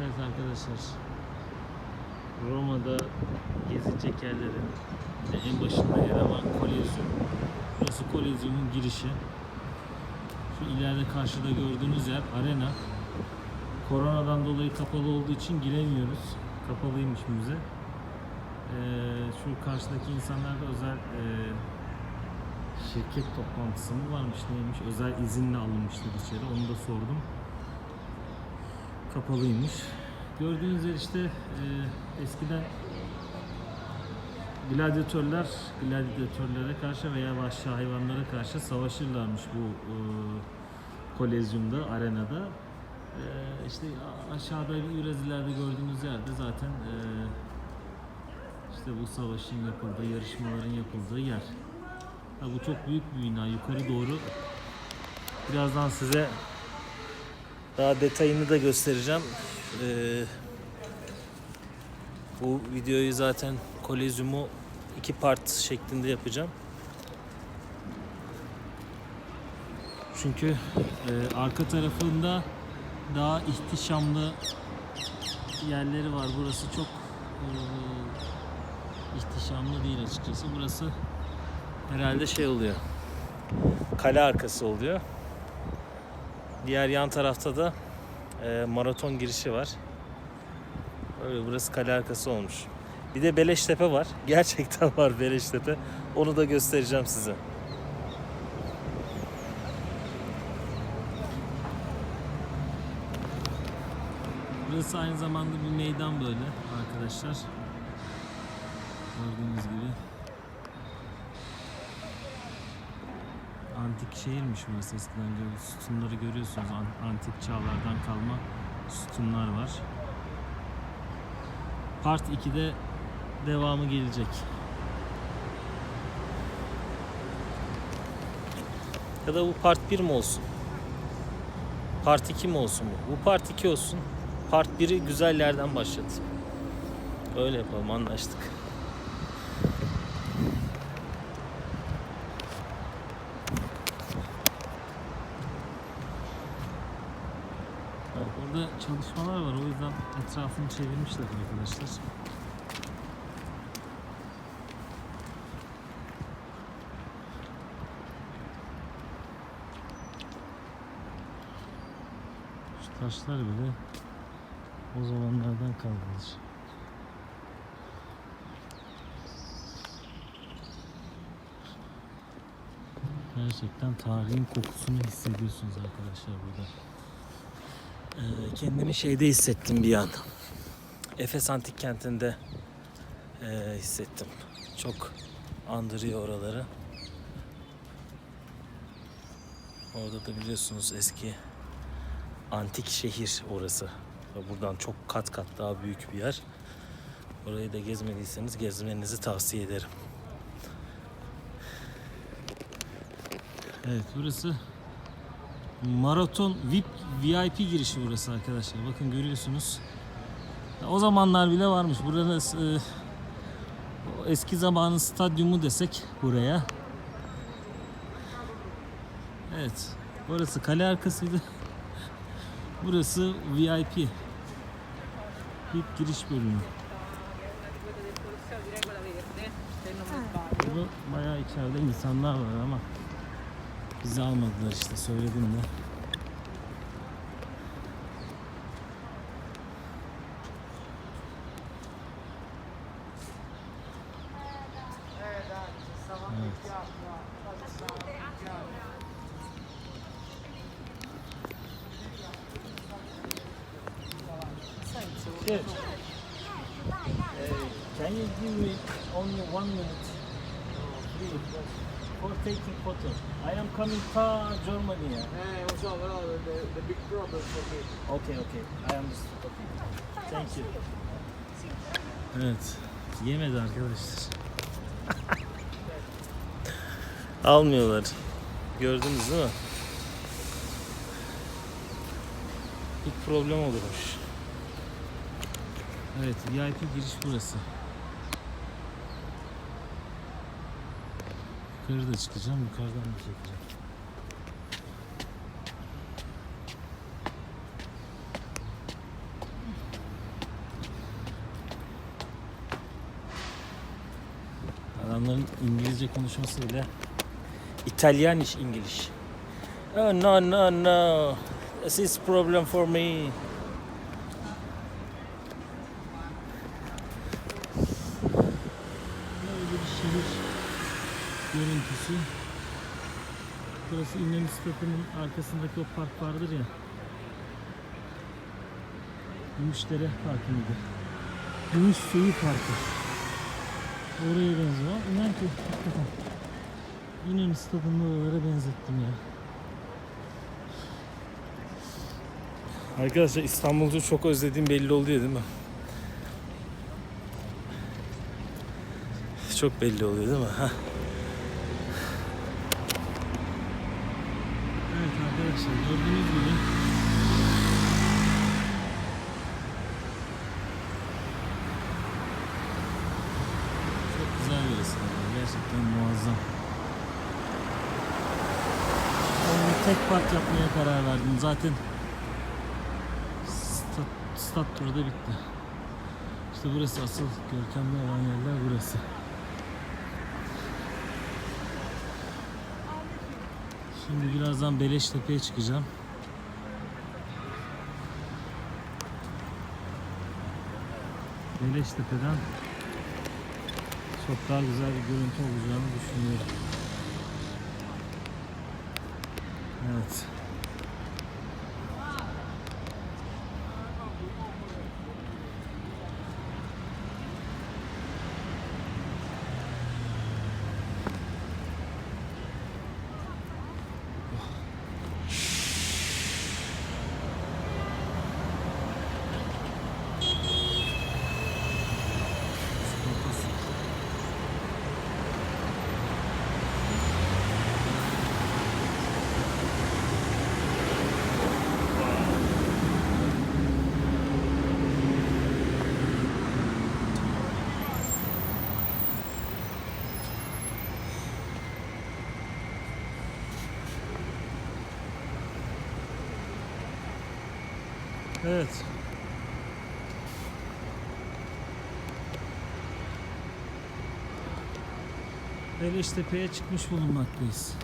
Evet arkadaşlar. Roma'da gezilecek yerlerin en başında yer alan Kolezyum. Burası Kolezyum'un girişi. Şu ileride karşıda gördüğünüz yer arena. Koronadan dolayı kapalı olduğu için giremiyoruz. Kapalıymış müze. Ee, şu karşıdaki insanlar da özel e, şirket toplantısı mı varmış neymiş özel izinle alınmışlar içeri onu da sordum kapalıymış gördüğünüz yer işte e, eskiden gladyatörler gladyatörlere karşı veya vahşi hayvanlara karşı savaşırlarmış bu e, kolezyumda arenada e, işte aşağıda biraz ileride gördüğünüz yerde zaten e, işte bu savaşın yapıldığı yarışmaların yapıldığı yer Ha, bu çok büyük bir bina. Yukarı doğru birazdan size daha detayını da göstereceğim. Ee, bu videoyu zaten kolezyumu iki part şeklinde yapacağım. Çünkü e, arka tarafında daha ihtişamlı yerleri var. Burası çok e, ihtişamlı değil açıkçası. Burası herhalde şey oluyor. Kale arkası oluyor. Diğer yan tarafta da e, maraton girişi var. Öyle burası kale arkası olmuş. Bir de Beleştepe var. Gerçekten var Beleştepe. Onu da göstereceğim size. Burası aynı zamanda bir meydan böyle arkadaşlar. Gördüğünüz gibi. Antik şehirmiş burası eskiden gör- sütunları görüyorsunuz An- antik çağlardan kalma sütunlar var. Part 2'de devamı gelecek. Ya da bu part 1 mi olsun? Part 2 mi olsun bu? Bu part 2 olsun. Part 1'i güzel yerden başlat. Öyle yapalım anlaştık. Bak Orada çalışmalar var o yüzden etrafını çevirmişler arkadaşlar. Şu taşlar bile o zamanlardan kalmış. Gerçekten tarihin kokusunu hissediyorsunuz arkadaşlar burada. Kendimi şeyde hissettim bir an. Efes Antik Kenti'nde ee, hissettim. Çok andırıyor oraları. Orada da biliyorsunuz eski antik şehir orası. Buradan çok kat kat daha büyük bir yer. Orayı da gezmediyseniz gezmenizi tavsiye ederim. Evet burası Maraton VIP VIP girişi burası arkadaşlar. Bakın görüyorsunuz. O zamanlar bile varmış. Burada e, eski zamanın stadyumu desek buraya. Evet. Burası kale arkasıydı. Burası VIP. VIP giriş bölümü. Burada bayağı içeride insanlar var ama bizi almadılar işte söyledim de. Good. can you give me only one minute, please, for taking photo? I am coming to Germany. Eh, lo so, però the, the big problem for me. Okay, okay. I understood. Okay. Thank you. Evet. Yemedi arkadaşlar. Almıyorlar. Gördünüz değil mi? Bir problem olurmuş. Evet, VIP giriş burası. Yukarıda çıkacağım, yukarıdan da çekeceğim. Adamların İngilizce konuşması bile İtalyanish English. Oh no no no. This is problem for me. Görüntüsü. Burası İnönü Stadı'nın arkasındaki o park vardır ya. Gümüşdere Parkı mıydı? Gümüş Suyu Parkı. Oraya benziyor. İnan ki hakikaten İnönü Stadı'nı oralara benzettim ya. Arkadaşlar İstanbul'u çok özlediğim belli oluyor değil mi? Çok belli oluyor değil mi? Heh. Evet arkadaşlar gördüğünüz gibi çok güzel bir resim. Gerçekten muazzam. Bir tek park yapmaya karar verdim. Zaten stat, stat turu da bitti. İşte burası asıl görkemli olan yerler burası. Şimdi birazdan Beleştepe'ye çıkacağım. Beleştepe'den çok daha güzel bir görüntü olacağını düşünüyorum. Evet. Evet. Beleştepe'ye çıkmış bulunmaktayız.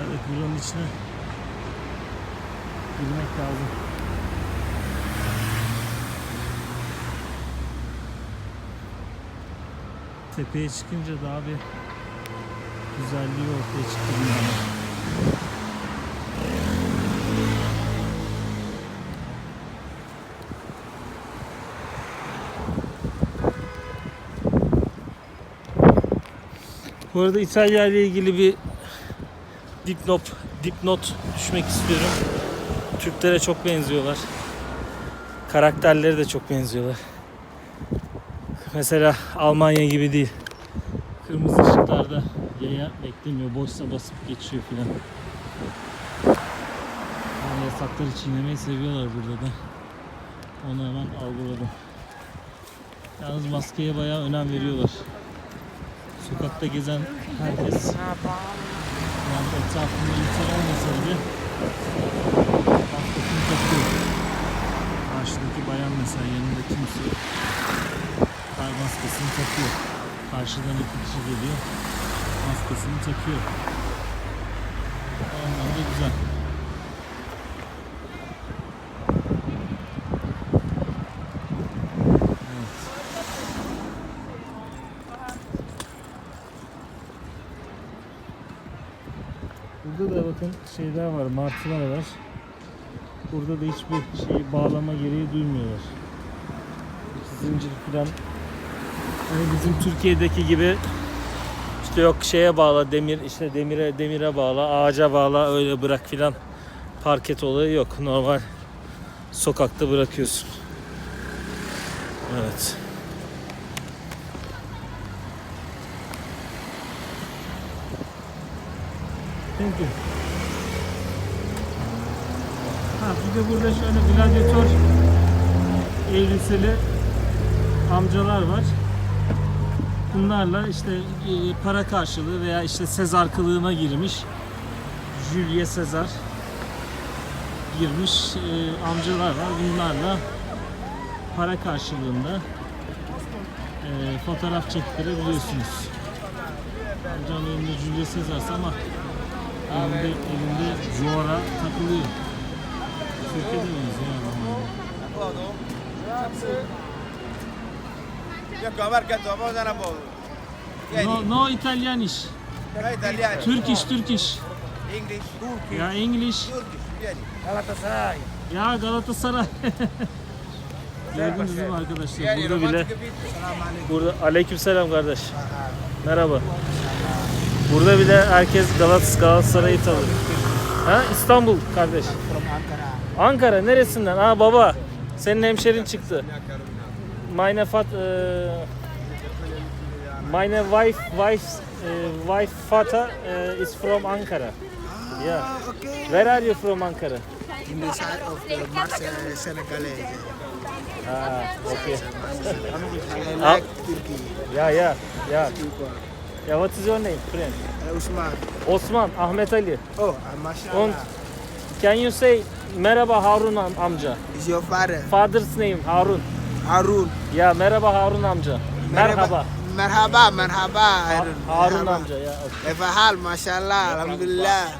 Evet buranın içine girmek lazım. Tepeye çıkınca daha bir güzelliği ortaya çıktı. Bu arada İtalya ile ilgili bir dipnot, dipnot düşmek istiyorum. Türklere çok benziyorlar. Karakterleri de çok benziyorlar. Mesela Almanya gibi değil. Kırmızı ışıklarda yaya beklemiyor. Boşsa basıp geçiyor filan. Yani yasakları çiğnemeyi seviyorlar burada da. Onu hemen algıladım. Yalnız maskeye bayağı önem veriyorlar. Sokakta gezen herkes yani etrafında insan olmasa bile maskesini takıyor. Karşıdaki bayan mesela yanında kimse. Kar maskesini takıyor. Karşıdan iki kişi geliyor. Maskesini takıyor. O anlamda güzel. Evet. Burada da bakın şeyler var, martılar var. Burada da hiçbir şeyi bağlama gereği duymuyorlar. Zincir falan. Hani bizim Türkiye'deki gibi işte yok şeye bağla demir işte demire demire bağla ağaca bağla öyle bırak filan parket olayı yok. Normal sokakta bırakıyorsun. Evet. Thank you. Ha, bir de burada şöyle gladyatör elbiseli amcalar var. Bunlarla işte e, para karşılığı veya işte Sezar kılığına girmiş Julius Sezar girmiş e, amcalar var. Bunlarla para karşılığında e, fotoğraf çektirebiliyorsunuz. Amcanın elinde Julius Caesar'sa ama elinde, elinde Jora takılıyor. Türkiye'de miyiz ya? No, no Italianish. Noi italiani. Turkish, Turkish. English. Ya English. Galatasaray. Ya Galatasaray. Gördünüz mü arkadaşlar? Burada bile. Burada aleykümselam kardeş. Merhaba. Burada bile herkes Galat Galatasaray'ı tanır. Ha İstanbul kardeş. Ankara. Ankara neresinden? Aa baba. Senin hemşerin çıktı. Meine Fat eee Meine wife wife eee, wife Vater eee, is from Ankara. Yeah. Okay. Where are you from Ankara? In the side of the Marseille Senegalese. Ah, okay. I Ah. like Turkey. Yeah, yeah, yeah. Yeah, what is your name, friend? Uh, Usman. Osman, Ahmet Ali. Oh, uh, mashallah. Und can you say merhaba Harun am- amca? Is your father? Father's name Harun. Harun. Ya merhaba Harun amca. Merhaba. Merhaba, merhaba. Harun. Harun amca ya. okay. Kaifa hal? Mashallah, alhamdulillah.